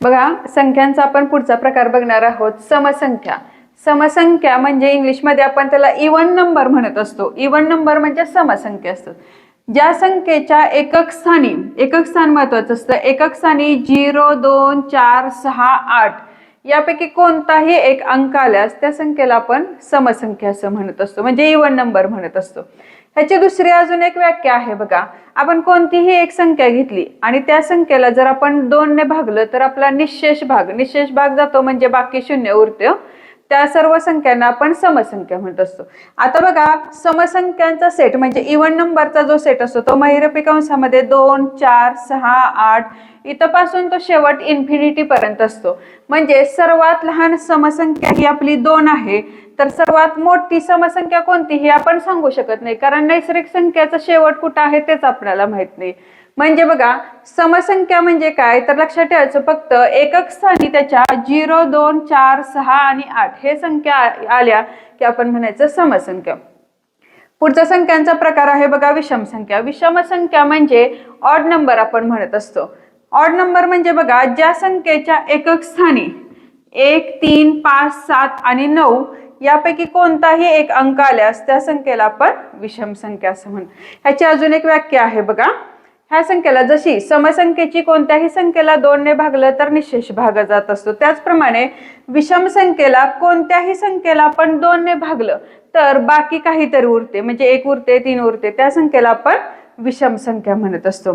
बघा संख्यांचा आपण पुढचा प्रकार बघणार आहोत. समसंख्या. समसंख्या म्हणजे इंग्लिशमध्ये आपण त्याला इवन नंबर म्हणत असतो. इवन नंबर म्हणजे समसंख्या असतो. ज्या संख्येच्या एकक स्थानी एकक स्थान महत्वाचं असतं. एकक स्थानी झिरो दोन चार सहा आठ. यापैकी कोणताही एक अंक आल्यास त्या संख्येला आपण समसंख्या असं म्हणत असतो. म्हणजे इवन नंबर म्हणत असतो. ह्याची दुसरी अजून एक व्याख्या आहे बघा. आपण कोणतीही एक संख्या घेतली आणि त्या संख्येला जर आपण दोनने भागलं तर आपला निशेष भाग निशेष भाग जातो म्हणजे बाकी शून्य उरते हो. त्या सर्व संख्यांना आपण समसंख्या म्हणत असतो. आता बघा समसंख्यांचा सेट म्हणजे इवन नंबरचा जो सेट असतो तो महिरपी कंसामध्ये दोन चार सहा आठ इथपासून तो शेवट इन्फिनिटी पर्यंत असतो. म्हणजे सर्वात लहान समसंख्या ही आपली दोन आहे. तर सर्वात मोठी समसंख्या कोणती ही आपण सांगू शकत नाही कारण नैसर्गिक संख्याचा शेवट कुठं आहे तेच आपल्याला माहीत नाही. म्हणजे बघा समसंख्या म्हणजे काय? तर लक्षात ठेवायचं फक्त एकक स्थानी त्याच्या झिरो दोन चार सहा आणि आठ हे संख्या आल्या की आपण म्हणायचं समसंख्या. पुढचा संख्यांचा प्रकार आहे बघा विषम संख्या. विषम संख्या म्हणजे ऑड नंबर आपण म्हणत असतो. ऑड नंबर म्हणजे बघा ज्या संख्येच्या एकक स्थानी एक तीन पाच सात आणि नऊ यापैकी कोणताही एक अंक आल्यास त्या संख्येला आपण विषम संख्या असं म्हण ह्याची अजून एक व्याख्या आहे बघा. ह्या संख्येला जशी समसंख्येची कोणत्याही संख्येला दोनने भागलं तर निशेष भाग जात असतो. त्याचप्रमाणे विषम संख्येला कोणत्याही संख्येला आपण दोनने भागलं तर बाकी काहीतरी उरते. म्हणजे एक उरते तीन उरते. त्या संख्येला आपण विषम संख्या म्हणत असतो.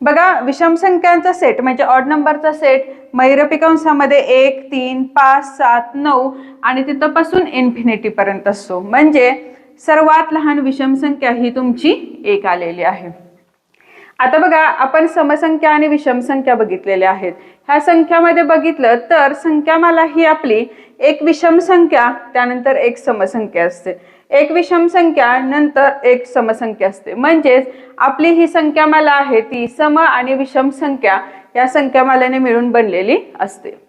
बघा विषम संख्यांचा सेट म्हणजे ऑड नंबरचा सेट मैरपी कंसामध्ये एक तीन पाच सात नऊ आणि तिथंपासून इन्फिनिटी पर्यंत असतो. म्हणजे सर्वात लहान विषम संख्या ही तुमची एक आलेली आहे. आता बघा आपण समसंख्या आणि विषम संख्या बघितलेल्या आहेत. ह्या संख्यामध्ये बघितलं तर संख्यामाला ही आपली एक विषम संख्या त्यानंतर एक समसंख्या असते. एक विषम संख्या नंतर एक समसंख्या असते. म्हणजेच आपली ही संख्यामाला आहे ती सम आणि विषम संख्या या संख्यामालाने मिळून बनलेली असते.